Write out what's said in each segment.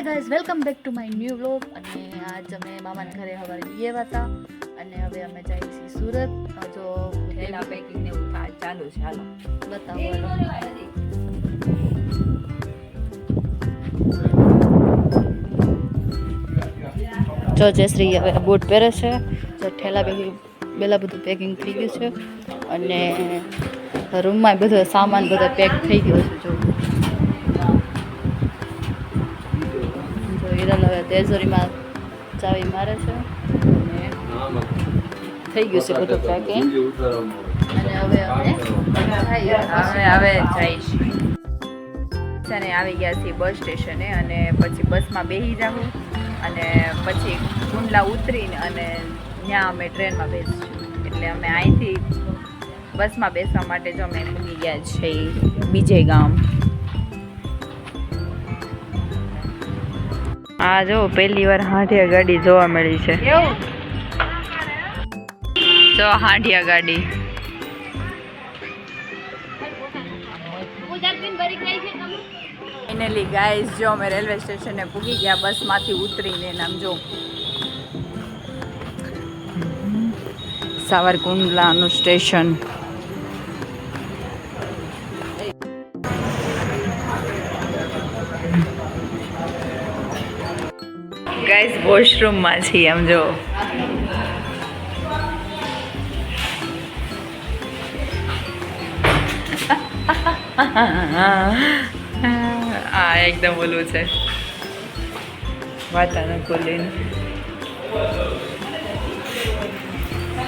Hi guys welcome back to my new vlog અને આજ અમે મામાના ઘરે સવારે ગયા હતા અને હવે અમે જઈએ છીએ સુરત. જો થેલા પેકિંગ ને એવું ચાલુ છે હાલો. બતાવો. જો જયશ્રી હવે બૂટ પહેરે છે. તો ઠેલા પેકિંગ પહેલાં બધું પેકિંગ થઈ ગયું છે. અને રૂમમાં બધો સામાન બધો પેક થઈ ગયો છે જો જો હિરલ તેજોરીમાં ચાવી મારે છે. થઈ ગયું છે બધું પેકિંગ અને હવે અમે હવે જઈશ. અને આવી ગયા છીએ બસ સ્ટેશને અને પછી બસમાં બેસી જાઉં અને પછી કુંડલા ઉતરીને અને ત્યાં અમે ટ્રેનમાં બેસીશું. એટલે અમે અહીંથી બસમાં બેસવા માટે જો અમે ભૂલી ગયા છીએ. બીજે ગામ. આ જો પહેલી વાર હાંઢિયા ગાડી જોવા મળી છે. જો હાંઢિયા ગાડી. ફાઇનલી ગાઈઝ જો અમે રેલવે સ્ટેશને પૂગી ગયા બસમાંથી ઉતરીને નામ જો. સાવરકુંડલાનું સ્ટેશન. ગાઈઝ વોશરૂમમાં છીએ, આમ જો આ એકદમ ઓલું છે. વાતાનુકૂલિન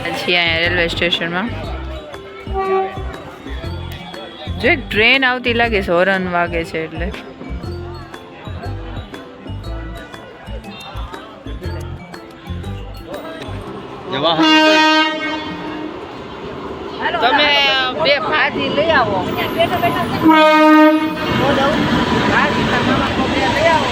પછી અહીંયા રેલવે સ્ટેશનમાં. જો એક ટ્રેન આવતી લાગે છે, હોરન વાગે છે એટલે. તમે બે ભાજી લઈ આવો. ભાજી તમારા બે લઈ આવો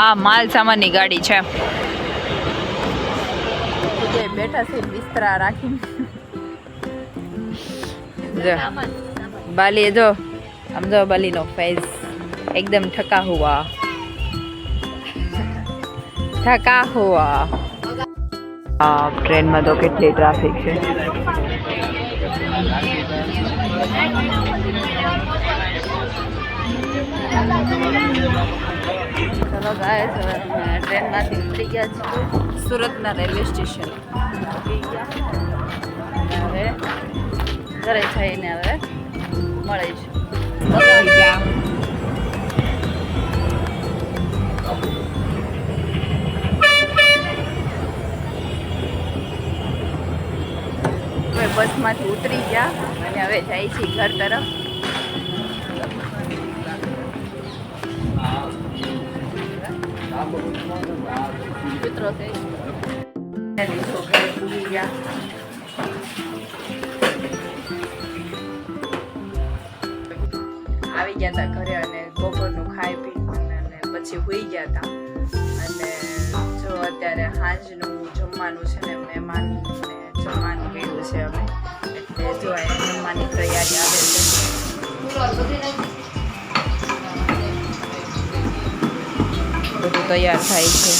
આ માલ સામાનની ગાડી છે. બેઠા છે બિસ્તરા રાખીને. બાલી જો સમજો બાલીનો ફેસ એકદમ ઠકા હુઆ. ઠકા હુઆ. આ ટ્રેનમાં તો કેટલી ટ્રાફિક છે. ચલો હવે ટ્રેનમાંથી ઉતરી ગયા છીએ સુરતના રેલવે સ્ટેશન. ઉતરી ગયા હવે ઘરે જઈને હવે મળીશું. બસમાંથી ઉતરી ગયા અને હવે જાય છે ઘર તરફ. મિત્રો થઈ આવી ગયા હતા ઘરે અને બપોરનું ખાઈ પી અને પછી હોઈ ગયા હતા અને જો અત્યારે સાંજનું જમવાનું છે ને મહેમાન જમવાનું કર્યું છે અમે. એટલે જો જમવાની તૈયારી આવે છે. તૈયાર થાય છે.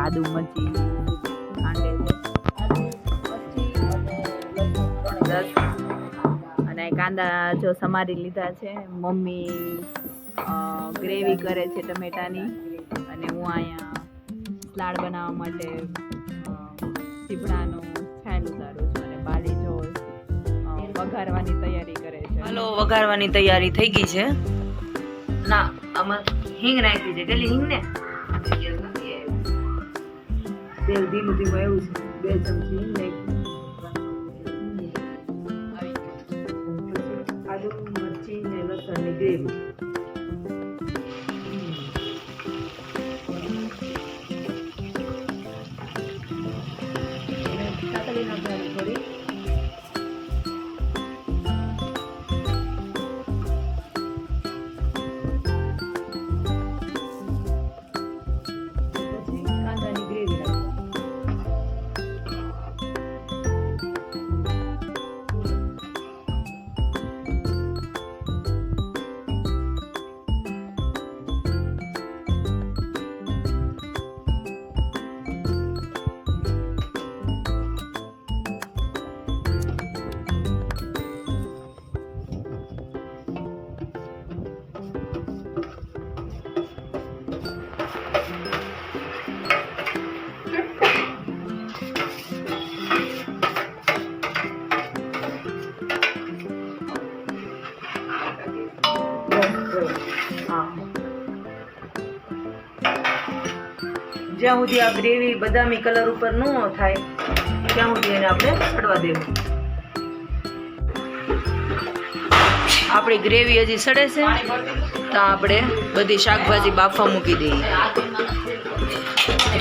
આદુ દસ અને કાંદા જો સમારી લીધા છે, મમ્મી ગ્રેવી કરે છે ટમેટાની. અને હું અહીંયા સલાડ બનાવવા માટે ચીપડાનો છાલ ઉતારું છું. વઘારવાની તૈયારી કરે છે. હાલો વઘારવાની તૈયારી થઈ ગઈ છે. ના આમાં હિંગ નાખી છે. કેટલી હિંગ ને? તેલ ધીમું ધીમું એવું છે. બે ચમચી હિંગ નાખી. આદુ મરચી ને લસણની ગ્રેવી. જ્યાં સુધી આ ગ્રેવી બદામી કલર ઉપર ન થાય, ત્યાં સુધી એને આપણે સડવા દેવું. આપણી ગ્રેવી હજી સડે છે, તો આપણે બધી શાકભાજી બાફવા મૂકી દઈએ.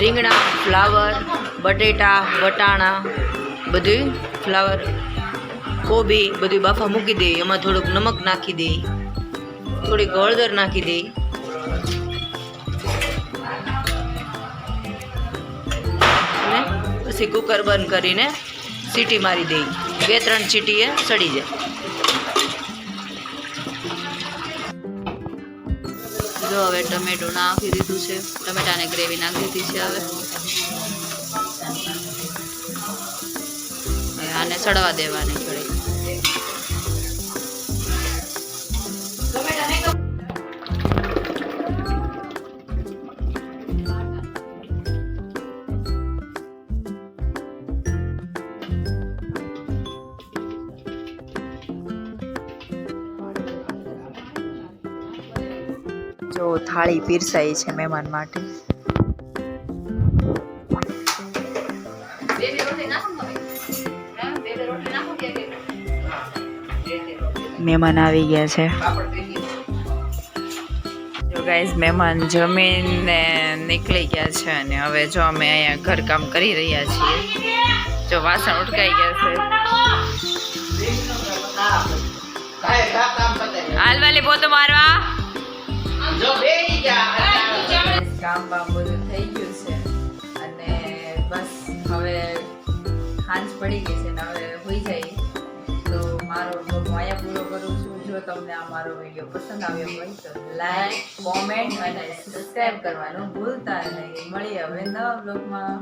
રીંગણા, ફ્લાવર, બટેટા, વટાણા બધું ફ્લાવર, કોબી બધું બાફા મૂકી દઈએ. એમાં થોડુંક નમક નાખી દઈએ. થોડીક હળદર નાખી દઈએ. પછી કુકર બંધ કરીને સીટી મારી દઈ. બે, ત્રણ સીટીએ સડી જાય. જો હવે ટમેટું નાખી દીધું છે. ટમેટાને ગ્રેવી નાખી દીધી છે હવે આને સડવા દેવાની. જો થાળી પીરસાઈ છે મહેમાન માટે. મહેમાન આવી ગયા છે. જો ગાઈઝ મહેમાન જમીને નીકળી ગયા છે અને હવે જો અમે અહીંયા ઘરકામ કરી રહ્યા છીએ. જો વાસણ ઉટકાઈ ગયા છે. હાલવાલી પોતો મારવા. કામ બામ બધું થઈ ગયું છે. અને બસ હવે હાંજ પડી ગઈ છે ને હવે હોઈ જાય તો મારો બ્લોગ હું અહીંયા પૂરો કરું છું. જો તમને આ મારો વીડિયો પસંદ આવ્યો હોય તો લાઈક કોમેન્ટ અને સબસ્ક્રાઈબ કરવાનું ભૂલતા નહીં. મળીએ હવે નવા બ્લોગમાં